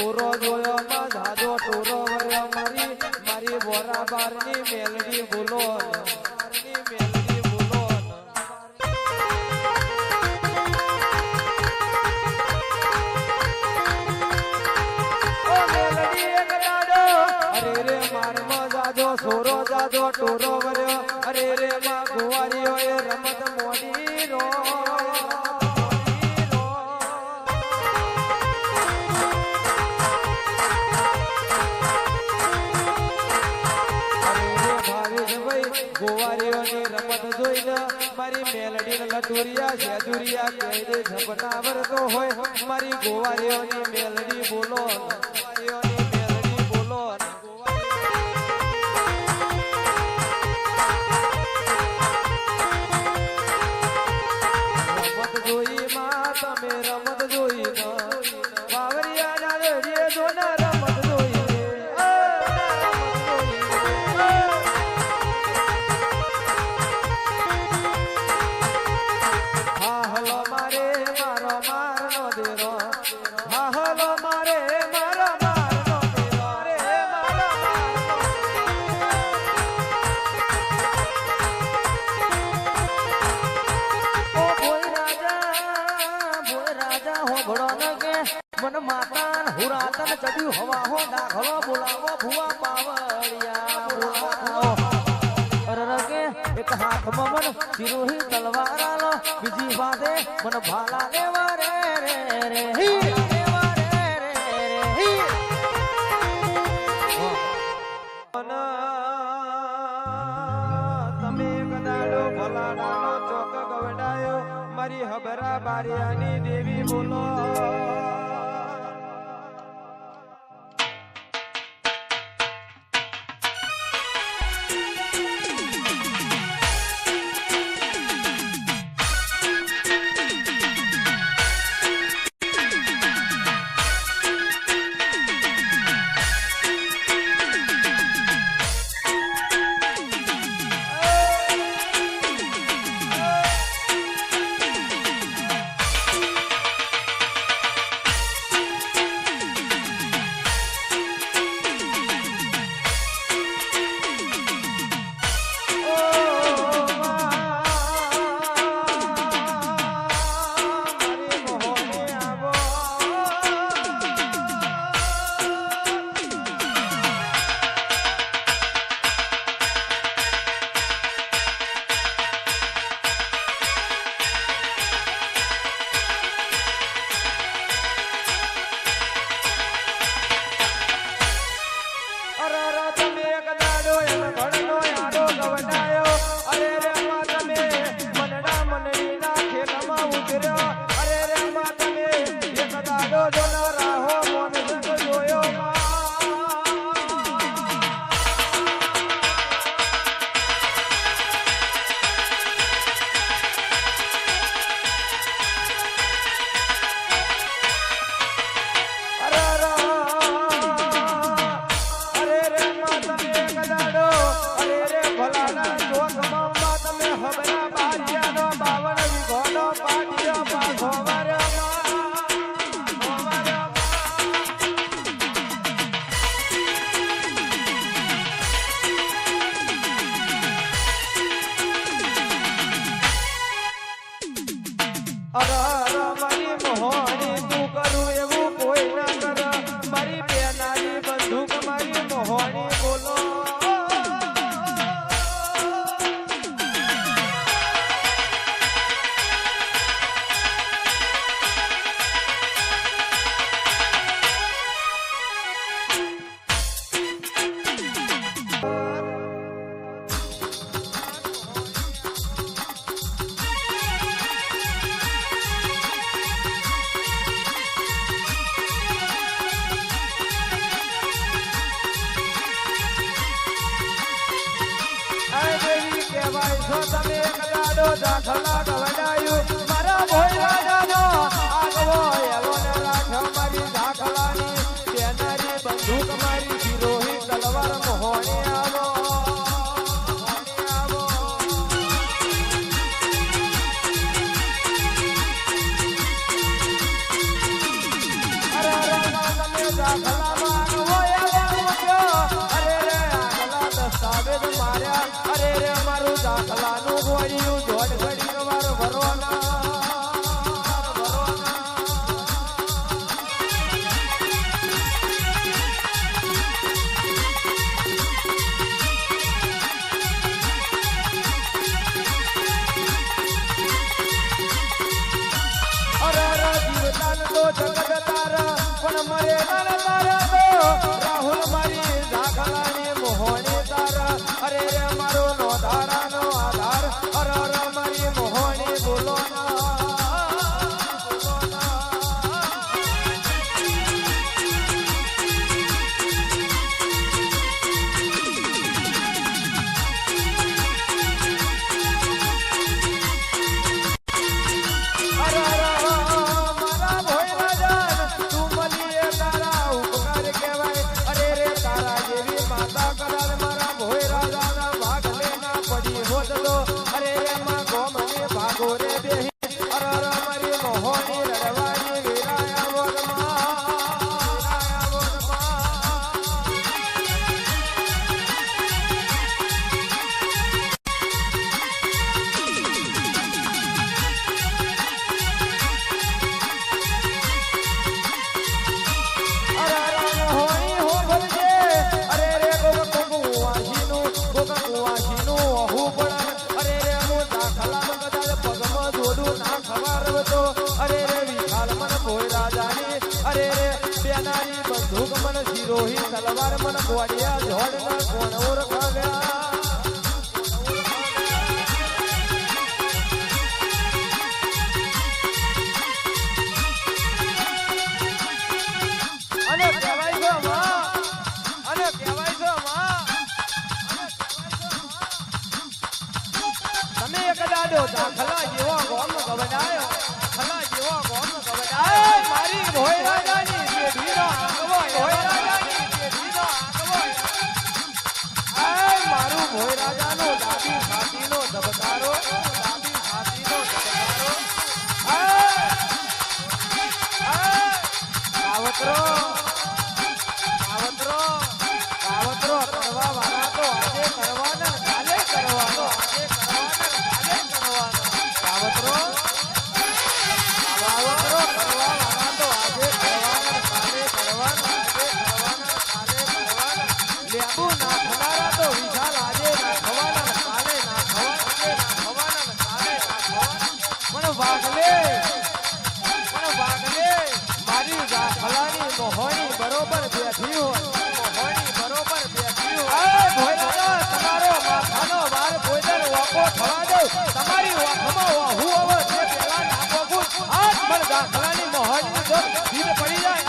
ટોરો જોયો માં જાજો ટોરો વર્યો મારી મારી બોરા બારની મેલડી બોલો બારની મેલડી બોલો ઓ મેલડી એક દાડો. અરે રે મારમાં જાજો ટોરો વર્યો અરે રે માં ગુવારીઓ એ રમત મોડી રો લટુરિયા સેદુરિયા કઈ ઝપટાવરતો હોય. મારી ગોવારીઓની મેલડી બોલો રમત જોઈ માં, તમે રમત જોઈ ચડ્યું હવા હો દાખલો બોલાવો, ભુવા પાવળિયા બોલાવો કે, એક હાથમાં મન ચિરોહી તલવાર આલો, બીજી વાદે મન ભાલા લેવા રે રે રે તમે કદાડો ભલાડાનો ચોક ગવડાયો. મારી હબરા બારિયાની દેવી બોલો. છો તમે એક દાડો દાખલા ગવડાયું મારા ભોય રાજાનો આગવો એવો ને રાખ્યો મારી દાખલાની બેનારી બંદૂક મારી વિરોહી તલવાર મોહણી આવો. લાલાનું દડો અરે એમાં ગોમને ભાગો રે બેહી રાણી અરે રે બેનારી બંદૂક મન સિરોહી તલવાર મન ગોડિયા જોડ ન કોણ ઓળખાવ્યા તમે કદાચ દાખલા જેવા ગોમ ગવડાયો ભોય રાજાનો દાદી સાતીનો ધબકારો દાદી સાતીનો તમારી વાહમાં હું હવે પેલા નાખો આજ પણ દાખલાની મોહની જો પડી જાય.